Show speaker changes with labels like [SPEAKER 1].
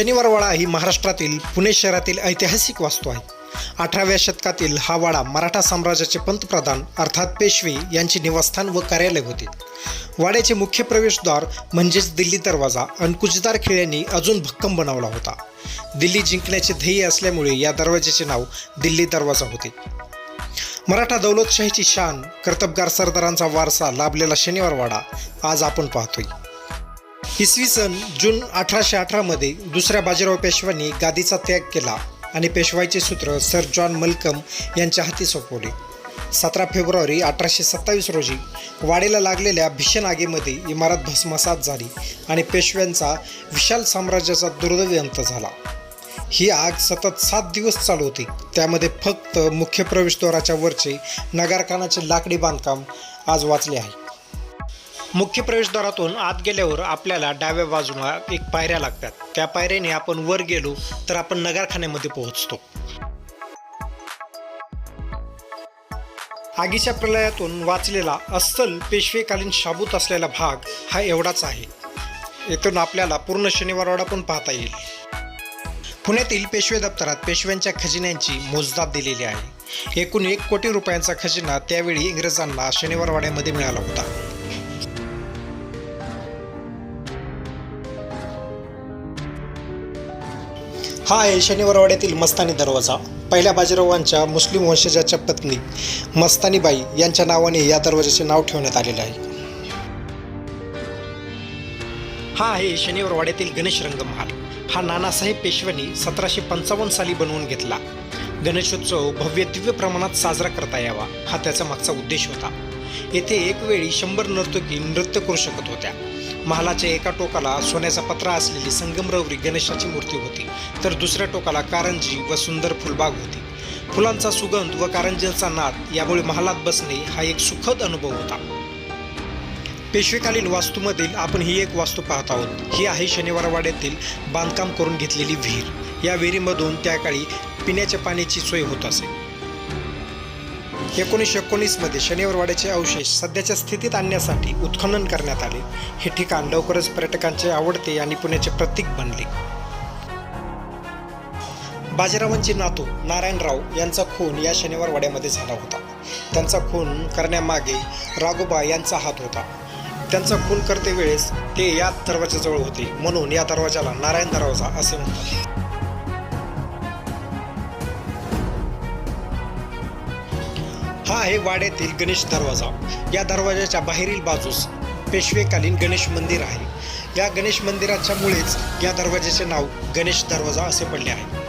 [SPEAKER 1] शनिवारवाडा ही महाराष्ट्रातील पुणे शहरातील ऐतिहासिक वास्तू आहे. अठराव्या शतकातील हा वाडा मराठा साम्राज्याचे पंतप्रधान अर्थात पेशवे यांचे निवासस्थान व कार्यालय होते. वाड्याचे मुख्य प्रवेशद्वार म्हणजेच दिल्ली दरवाजा अंकुशदार खेळ्यांनी अजून भक्कम बनवला होता. दिल्ली जिंकण्याचे ध्येय असल्यामुळे या दरवाजाचे नाव दिल्ली दरवाजा होते. मराठा दौलतशाहीची शान कर्तबगार सरदारांचा वारसा लाभलेला शनिवारवाडा आज आपण पाहतोय. इसवी सन जून अठराशे अठरामध्ये दुसऱ्या बाजीराव पेशव्यांनी गादीचा त्याग केला आणि पेशवाईचे सूत्र सर जॉन मलकम यांच्या हाती सोपवले. सतरा फेब्रुवारी अठराशे सत्तावीस रोजी वाडेला लागलेल्या भीषण आगीमध्ये इमारत भस्मसात झाली आणि पेशव्यांचा विशाल साम्राज्याचा दुर्दैवी अंत झाला. ही आग सतत सात दिवस चालू होती. त्यामध्ये फक्त मुख्य प्रवेशद्वाराच्या वरचे नगारखानाचे लाकडी बांधकाम आज वाचले आहे. मुख्य प्रवेशद्वारातून आत गेल्यावर आपल्याला डाव्या बाजूला एक पायऱ्या लागतात. त्या पायऱ्याने आपण वर गेलो तर आपण नगारखान्यामध्ये पोहोचतो. आगीच्या प्रलयातून वाचलेला अस्सल पेशवेकालीन शाबूत असलेला भाग हा एवढाच आहे. येथून आपल्याला पूर्ण शनिवारवाडा पण पाहता येईल. पुण्यातील पेशवे दप्तरात पेशव्यांच्या खजिन्यांची मोजदाद दिलेली आहे. एकूण एक कोटी रुपयांचा खजिना त्यावेळी इंग्रजांना शनिवारवाड्यामध्ये मिळाला होता. हा आहे शनिवारवाड्यातील मस्तानी दरवाजा. पहिल्या बाजीरावांच्या मुस्लिम वंशजाच्या पत्नी मस्तानीबाई यांच्या नावाने या दरवाजाचे नाव ठेवण्यात आलेले आहे. हा आहे शनिवारवाड्यातील गणेश रंगमहाल. हा नानासाहेब पेशव्यांनी सतराशे पंचावन्न साली बनवून घेतला. गणेशोत्सव भव्य दिव्य प्रमाणात साजरा करता यावा हा त्याचा मागचा उद्देश होता. येथे एक वेळी शंभर नर्तकी नृत्य करू शकत होत्या. महालाच्या एका टोकाला सोन्याचा पत्रा असलेली संगमरवरी गणेशाची मूर्ती होती. तर दुसऱ्या टोकाला कारंजी व सुंदर फुलबाग होती. फुलांचा सुगंध व कारंजीचा नाद यामुळे महालात बसणे हा एक सुखद अनुभव होता. पेशवेकालीन वास्तूमधील आपण ही एक वास्तू पाहत आहोत. ही आहे शनिवारवाड्यातील बांधकाम करून घेतलेली विहीर. या विहिरीमधून त्या काळी पिण्याच्या पाण्याची सोय होत असे. एकोणीसशे एकोणीसमध्ये शनिवारवाड्याचे अवशेष सध्याच्या स्थितीत आणण्यासाठी उत्खनन करण्यात आले. हे ठिकाण लवकरच पर्यटकांचे आवडते आणि पुण्याचे प्रतीक बनले. बाजीरावांचे नातू नारायणराव यांचा खून या शनिवारवाड्यामध्ये झाला होता. त्यांचा खून करण्यामागे राघोबा यांचा हात होता. त्यांचा खून करते वेळेस ते या दरवाजाजवळ होते म्हणून या दरवाजाला नारायण दरवाजा असे म्हणतात. हा आहे वाड्यातील गणेश दरवाजा. या दरवाजाच्या बाहेरील बाजूस पेशवेकालीन गणेश मंदिर आहे. या गणेश मंदिराच्या मुळेच या दरवाजाचे नाव गणेश दरवाजा असे पडले आहे.